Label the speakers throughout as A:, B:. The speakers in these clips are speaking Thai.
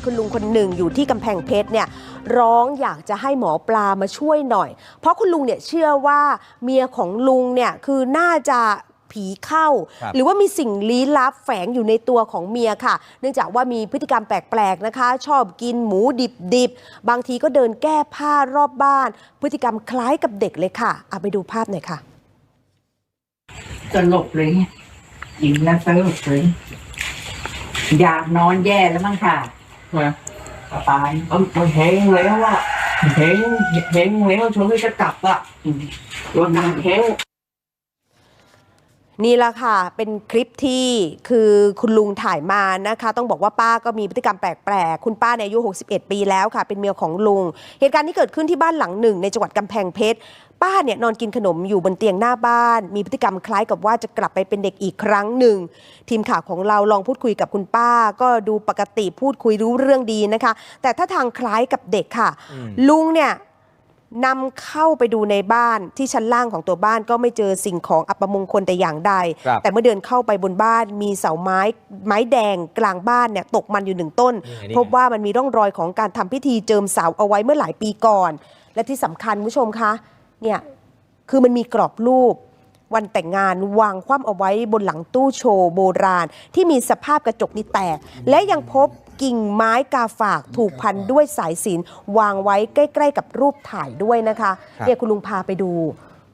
A: มีคุณลุงคนหนึ่งอยู่ที่กำแพงเพชรเนี่ยร้องอยากจะให้หมอปลามาช่วยหน่อย เพราะคุณลุงเนี่ยเชื่อว่าเมียของลุงเนี่ยคือน่าจะผีเข้า
B: ครับ
A: หรือว่ามีสิ่งลี้ลับแฝงอยู่ในตัวของเมียค่ะ เนื่องจากว่ามีพฤติกรรมแปลกๆนะคะ ชอบกินหมูดิบๆ บางทีก็เดินแก้ผ้ารอบบ้าน พฤติกรรมคล้ายกับเด็กเลยค่ะเอาไปดูภาพหน่อยค่ะ
C: สลบเลยเนี่ยยิงแล้วสลบเลยอยากนอนแย่แล้วมั้งค่ะ
D: นะ
C: ตาย
D: มันมันแห้งแล้วอะแห้งแห้งแล้วชวนให้จะกลับอะรถมันแห้ง
A: นี่แหละค่ะ เป็นคลิปที่คือคุณลุงถ่ายมานะคะ ต้องบอกว่าป้าก็มีพฤติกรรมแปลกๆ คุณป้าในยอายุ 61 ปีแล้วค่ะ เป็นเมียของลุง เหตุการณ์ที่เกิดขึ้นที่บ้านหลังหนึ่งในจังหวัดกำแพงเพชร ป้าเนี่ยนอนกินขนมอยู่บนเตียงหน้าบ้าน มีพฤติกรรมคล้ายกับว่าจะกลับไปเป็นเด็กอีกครั้งหนึ่ง ทีมข่าวของเราลองพูดคุยกับคุณป้า ก็ดูปกติพูดคุยรู้เรื่องดีนะคะ แต่ถ้าทางคล้ายกับเด็กค่ะ ลุงเนี่ยนำเข้าไปดูในบ้านที่ชั้นล่างของตัวบ้านก็ไม่เจอสิ่งของอัปมงคลแต่อย่างใด
B: ครับ
A: แต่เมื่อเดินเข้าไปบนบ้านมีเสาไม้ไม้แดงกลางบ้านเนี่ยตกมันอยู่หนึ่งต้น
B: นี่ไงนี่ไง
A: พบว่ามันมีร่องรอยของการทำพิธีเจิมเสาเอาไว้เมื่อหลายปีก่อน และที่สำคัญคุณผู้ชมคะ เนี่ย คือมันมีกรอบรูป วันแต่งงานวางคว่ำเอาไว้บนหลังตู้โชว์โบราณ ที่มีสภาพกระจกนี่แตก และยังพบกิ่งไม้กาฝากถูกพันด้วยสายสิญจนวางไว้ใกล้ ๆ กับรูปถ่ายด้วยนะคะ
B: ครับ
A: เนี่ยคุณลุงพาไปดู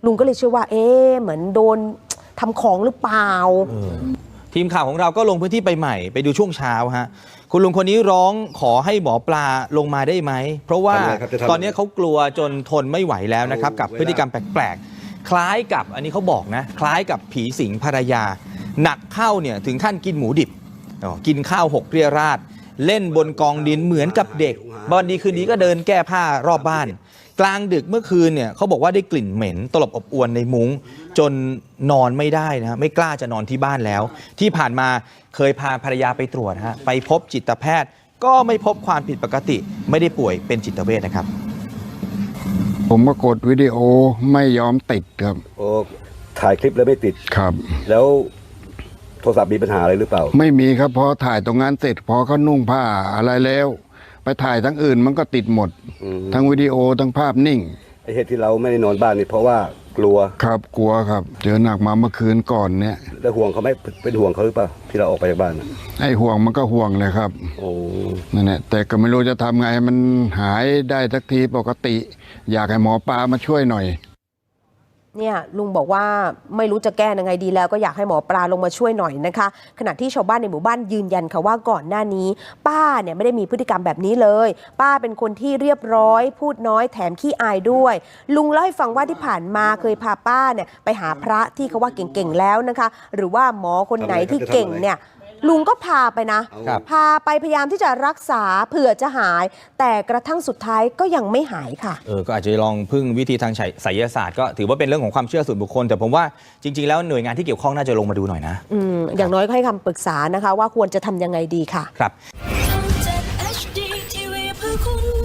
A: ลุงก็เลยเชื่อว่า เอ๊ะเหมือนโดนทำของหรือเปล่า
B: ทีมข่าวของเราก็ลงพื้นที่ไปใหม่ไปดูช่วงเช้าฮะคุณลุงคนนี้ร้องขอให้หมอปลาลงมาได้ไหม เพราะว่า
E: ทำไงครับจะทำ
B: ตอนนี้เขากลัวจนทนไม่ไหวแล้วนะครับ กับพฤติกรรมแปลกๆ คล้ายกับอันนี้เขาบอกนะ คล้ายกับผีสิงภรรยา หนักเข้าเนี่ยถึงขั้นกินหมูดิบอ๋อกินข้าวหกเรียราด เล่นบนกองดินเหมือนกับเด็ก วันดีคืนดีก็เดินแก้ผ้ารอบบ้าน กลางดึกเมื่อคืนเนี่ยเขาบอกว่าได้กลิ่นเหม็นตลบอบอวนในมุง้ง จนนอนไม่ได้นะฮะไม่กล้าจะนอนที่บ้านแล้ว ที่ผ่านมาเคยพาภรรยาไปตรวจฮะไปพบจิตแพทย์ ก็ไม่พบความผิดปกติ ไม่ได้ป่วยเป็นจิตเวชนะครับ
F: ผมก็กดวิดีโอไม่ยอมติดครับ
E: โอ้ถ่ายคลิปแล้วไม่ติด
F: ครับ
E: แล้วโทรศัพท์มีปัญหาอะไรหรือเปล่า
F: ไม่มีครับพอถ่ายตรงนั้นเสร็จพอเขานุ่งผ้าอะไรแล้ว ไปถ่ายทั้งอื่นมันก็ติดหมด
E: อืม
F: ทั้งวิดีโอทั้งภาพนิ่ง
E: ไอเหตุที่เราไม่ได้นอนบ้านนี่เพราะว่ากลัว
F: ครับกลัวครับ เจอหนักมาเมื่อคืนก่อนเนี่ย
E: แล้วห่วงเขาไหม่เป็นห่วงเขาหรือเปล่าที่เราออกไปจากบ้านน่ะ
F: ไอ้ห่วงมันก็ห่วงเลยครับ
E: โอ้
F: นั่นแหละแต่ก็ไม่รู้จะทำไงให้มันหายได้สักทีปกติ อยากให้หมอปลามาช่วยหน่อย
A: เนี่ยลุงบอกว่าไม่รู้จะแก้ยังไงดีแล้วก็อยากให้หมอปลาลงมาช่วยหน่อยนะคะ ขณะที่ชาวบ้านในหมู่บ้านยืนยันค่ะว่าก่อนหน้านี้ ป้าเนี่ยไม่ได้มีพฤติกรรมแบบนี้เลย ป้าเป็นคนที่เรียบร้อย พูดน้อยแถมขี้อายด้วย ลุงเล่าให้ฟังว่าที่ผ่านมาเคยพาป้าเนี่ยไปหาพระที่เขาว่าเก่งๆแล้วนะคะ หรือว่าหมอคนไหนที่เก่งเนี่ย ลุงก็พาไปนะ
B: ครับ
A: พาไปพยายามที่จะรักษาเผื่อจะหาย แต่กระทั่งสุดท้ายก็ยังไม่หายค่ะ
B: เออก็อาจจะลองพึ่งวิธีทางไสยศาสตร์ก็ถือว่าเป็นเรื่องของความเชื่อส่วนบุคคล แต่ผมว่าจริง ๆ แล้วหน่วยงานที่เกี่ยวข้องน่าจะลงมาดูหน่อยนะ
A: อืมอย่างน้อยก็ให้คำปรึกษานะคะ ว่าควรจะทำยังไงดีค่ะ
B: ครับ
G: ทำจาก HD TV เพื่อคุณ